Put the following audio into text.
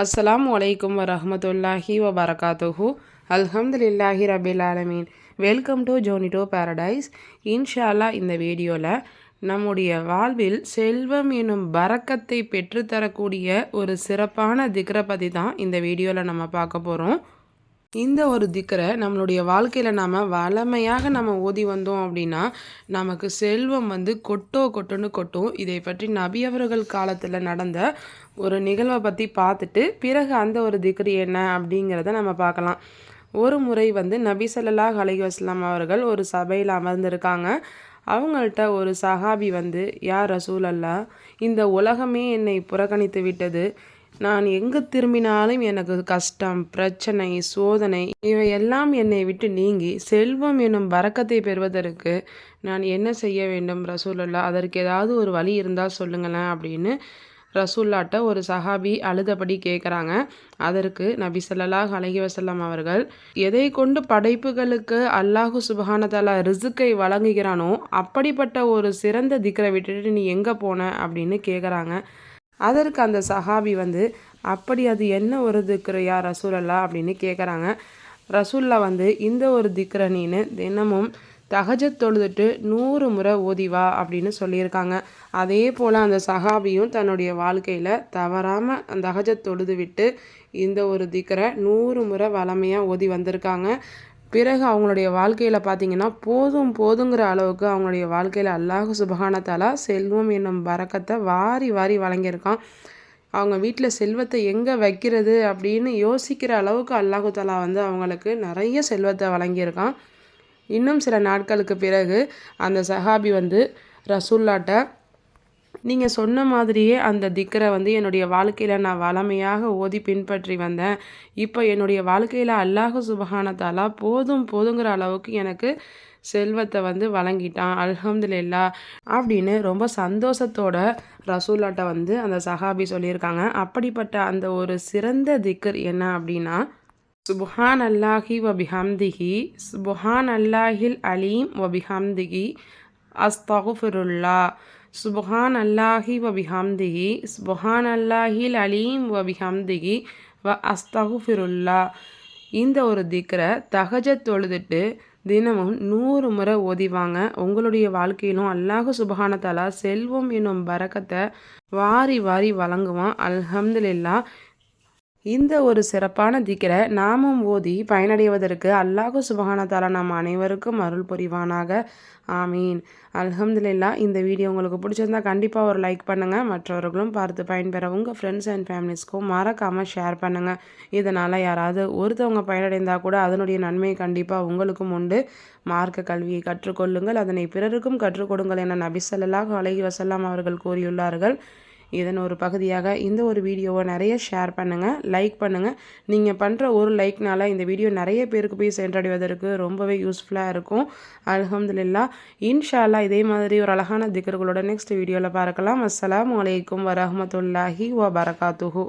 அஸ்ஸலாம் வலைக்கம் வரமத்துல்லாஹி வபரகாத்துஹு. அல்ஹம்துலில்லாஹி ரபில் ஆலமீன். வெல்கம் டு ஜோனிடோ பேரடைஸ். இன்ஷால்லா இந்த வீடியோவில் நம்முடைய வாழ்வில் செல்வம் எனும் பறக்கத்தை பெற்றுத்தரக்கூடிய ஒரு சிறப்பான திக்ரை பற்றி தான் இந்த வீடியோவில் நம்ம பார்க்க போகிறோம் இந்த ஒரு திக்கரை நம்மளுடைய வாழ்க்கையில் நாம் வளமையாக நம்ம ஓதி வந்தோம் அப்படின்னா நமக்கு செல்வம் வந்து கொட்டோ கொட்டுன்னு கொட்டும். இதை பற்றி நபி அவர்கள் காலத்தில் நடந்த ஒரு நிகழ்வை பற்றி பார்த்துட்டு பிறகு அந்த ஒரு திக்ரி என்ன அப்படிங்கிறத நம்ம பார்க்கலாம். ஒரு முறை வந்து நபி சல்லாஹ் அலி வஸ்லாம் அவர்கள் ஒரு சபையில் அமர்ந்திருக்காங்க. அவங்கள்ட்ட ஒரு சஹாபி வந்து யார் ரசூல் அல்லா இந்த உலகமே என்னை புறக்கணித்து விட்டது. நான் எங்கு திரும்பினாலும் எனக்கு கஷ்டம் பிரச்சனை சோதனை இவையெல்லாம் என்னை விட்டு நீங்கி செல்வம் என்னும் வரக்கத்தை பெறுவதற்கு நான் என்ன செய்ய வேண்டும் ரசூல்லா அதற்கு ஏதாவது ஒரு வழி இருந்தால் சொல்லுங்களேன் அப்படின்னு ரசூல்லாட்ட ஒரு சஹாபி அழுதபடி கேட்குறாங்க அதற்கு நபி சொல்லலாஹ் அலஹி வசல்லாம் அவர்கள் எதை கொண்டு படைப்புகளுக்கு அல்லாஹு சுபஹானதாலா ரிசுக்கை வழங்குகிறானோ அப்படிப்பட்ட ஒரு சிறந்த திக்கரை விட்டுட்டு நீ எங்கே போன? அப்படின்னு கேட்குறாங்க அதற்கு அந்த சஹாபி வந்து அப்படி அது என்ன ஒரு திக்ரையா ரசூலல்லா? அப்படின்னு கேட்குறாங்க ரசூல்லா வந்து இந்த ஒரு திக்ரனின்னு தினமும் தகஜத் தொழுதுட்டு நூறு முறை ஓதிவா அப்படின்னு சொல்லியிருக்காங்க. அதே போல் அந்த சஹாபியும் தன்னுடைய வாழ்க்கையில் தவறாமல் அந்த தகஜத் தொழுது விட்டு இந்த ஒரு திக்கரை நூறு முறை வளமையாக ஓதி வந்திருக்காங்க. பிறகு அவங்களுடைய வாழ்க்கையில் பார்த்தீங்கன்னா போதும் போதுங்கிற அளவுக்கு அவங்களுடைய வாழ்க்கையில் அல்லாஹு சுபகானத்தாலா செல்வம் என்னும் வரக்கத்தை வாரி வாரி வழங்கியிருக்கான். அவங்க வீட்டில் செல்வத்தை எங்கே வைக்கிறது அப்படின்னு யோசிக்கிற அளவுக்கு அல்லாஹு தாலா வந்து அவங்களுக்கு நிறைய செல்வத்தை வழங்கியிருக்கான். இன்னும் சில நாட்களுக்கு பிறகு அந்த சஹாபி வந்து ரசூல்லாட்ட நீங்கள் சொன்ன மாதிரியே அந்த திக்கரை வந்து என்னுடைய வாழ்க்கையில் நான் வளமையாக ஓதி பின்பற்றி வந்தேன். இப்போ என்னுடைய வாழ்க்கையில் அல்லாஹு சுபஹானத்தாலா போதும் போதுங்கிற அளவுக்கு எனக்கு செல்வத்தை வந்து வழங்கிட்டான். அல்ஹம்துலில்லா அப்படின்னு ரொம்ப சந்தோஷத்தோட ரசூலாட்ட வந்து அந்த சஹாபி சொல்லியிருக்காங்க. அப்படிப்பட்ட அந்த ஒரு சிறந்த திக்கர் என்ன அப்படின்னா சுபஹான் அல்லாஹி வபிஹம்திஹி சுபஹான் அல்லாஹில் அலீம் வபிஹம்திகி அஸ்தகுஃபிருல்லா. சுபஹான் அல்லாஹி வபிஹம்திகி சுபஹான் அல்லாஹில் அலீம் வபிஹம்திகி வ அஸ்தகுஃபிருல்லா. இந்த ஒரு திக்கரை தகஜ தொழுதுட்டு தினமும் நூறு முறை ஓதிவாங்க. உங்களுடைய வாழ்க்கையிலும் அல்லாஹு சுபஹானத்தாலா செல்வம் என்னும் பறக்கத்தை வாரி வாரி வழங்குவான். அல்ஹம்துலில்லா இந்த ஒரு சிறப்பான திக்கரை நாமும் ஓதி பயனடைவதற்கு அல்லாஹு சுபஹானத்தாலா நம் அனைவருக்கும் அருள் புரிவானாக. ஆமீன். அலமதுல்லா இந்த வீடியோ உங்களுக்கு பிடிச்சிருந்தா கண்டிப்பாக ஒரு லைக் பண்ணுங்கள் மற்றவர்களும் பார்த்து பயன்பெற உங்கள் ஃப்ரெண்ட்ஸ் அண்ட் ஃபேமிலிஸ்க்கும் மறக்காமல் ஷேர் பண்ணுங்கள் இதனால் யாராவது ஒருத்தவங்க பயனடைந்தால் கூட அதனுடைய நன்மை கண்டிப்பாக உங்களுக்கும் உண்டு. மார்க்க கல்வியை கற்றுக்கொள்ளுங்கள். அதனை பிறருக்கும் கற்றுக்கொடுங்கள் என நபிசல்லாஹ் அலஹி வசல்லாம் அவர்கள் கூறியுள்ளார்கள். இதன் ஒரு பகுதியாக இந்த ஒரு வீடியோவை நிறைய ஷேர் பண்ணுங்கள் லைக் பண்ணுங்கள் நீங்கள் பண்ணுற ஒரு லைக்னால இந்த வீடியோ நிறைய பேருக்கு போய் சென்றடைவதற்கு ரொம்பவே யூஸ்ஃபுல்லாக இருக்கும். அலமதுல்லா இன்ஷால்லா இதே மாதிரி ஒரு அழகான திக்கர்களோட நெக்ஸ்ட் வீடியோவில் பார்க்கலாம். அஸ்லாம் வலைக்கம் வரமத்துல்லாஹி வ பரகாத்துஹூ